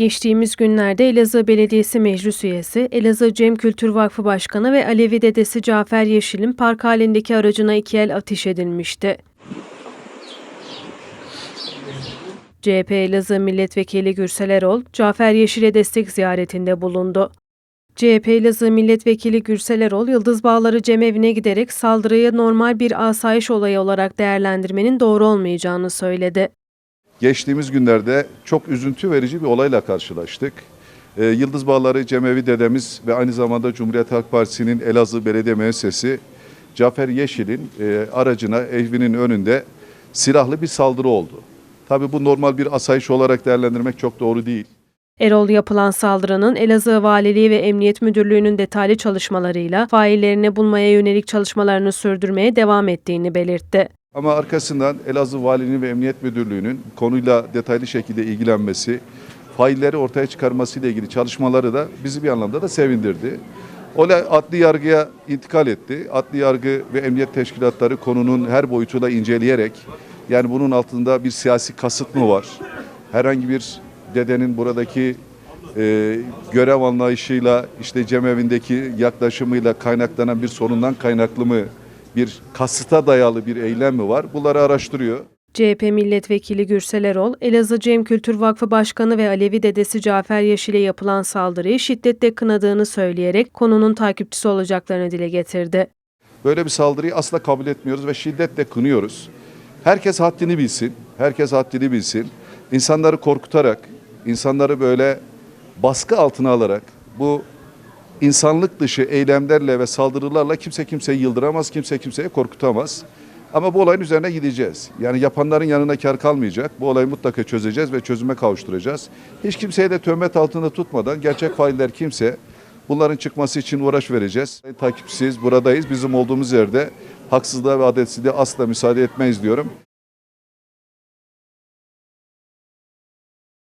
Geçtiğimiz günlerde Elazığ Belediyesi Meclis Üyesi, Elazığ Cem Kültür Vakfı Başkanı ve Alevi dedesi Cafer Yeşil'in park halindeki aracına iki el ateş edilmişti. CHP Elazığ Milletvekili Gürsel Erol, Cafer Yeşil'e destek ziyaretinde bulundu. CHP Elazığ Milletvekili Gürsel Erol, Yıldız Bağları Cemevi'ne giderek saldırıyı normal bir asayiş olayı olarak değerlendirmenin doğru olmayacağını söyledi. Geçtiğimiz günlerde çok üzüntü verici bir olayla karşılaştık. Ee, Yıldız Bağları Cemevi dedemiz ve aynı zamanda Cumhuriyet Halk Partisi'nin Elazığ Belediye Müessesi Cafer Yeşil'in e, aracına evinin önünde silahlı bir saldırı oldu. Tabii bu normal bir asayiş olarak değerlendirmek çok doğru değil. Erol yapılan saldırının Elazığ Valiliği ve Emniyet Müdürlüğü'nün detaylı çalışmalarıyla faillerini bulmaya yönelik çalışmalarını sürdürmeye devam ettiğini belirtti. Ama arkasından Elazığ Valiliği ve Emniyet Müdürlüğü'nün konuyla detaylı şekilde ilgilenmesi, failleri ortaya çıkarması ile ilgili çalışmaları da bizi bir anlamda da sevindirdi. Olay adli yargıya intikal etti. Adli yargı ve emniyet teşkilatları konunun her boyutuyla inceleyerek yani bunun altında bir siyasi kasıt mı var? Herhangi bir dedenin buradaki e, görev anlayışıyla işte cemevindeki yaklaşımıyla kaynaklanan bir sorundan kaynaklı mı bir kasıta dayalı bir eylem mi var? Bunları araştırıyor. CHP Milletvekili Gürsel Erol, Elazığ Cem Kültür Vakfı Başkanı ve Alevi dedesi Cafer Yeşil'e yapılan saldırıyı şiddetle kınadığını söyleyerek konunun takipçisi olacaklarını dile getirdi. Böyle bir saldırıyı asla kabul etmiyoruz ve şiddetle kınıyoruz. Herkes haddini bilsin, herkes haddini bilsin. İnsanları korkutarak, insanları böyle baskı altına alarak bu insanlık dışı eylemlerle ve saldırılarla kimse kimseyi yıldıramaz, kimse kimseyi korkutamaz. Ama bu olayın üzerine gideceğiz. Yani yapanların yanına kar kalmayacak. Bu olayı mutlaka çözeceğiz ve çözüme kavuşturacağız. Hiç kimseyi de töhmet altında tutmadan gerçek failler kimse bunların çıkması için uğraş vereceğiz. Takipçisiyiz, buradayız. Bizim olduğumuz yerde haksızlığa ve adaletsizliğe asla müsaade etmeyiz diyorum.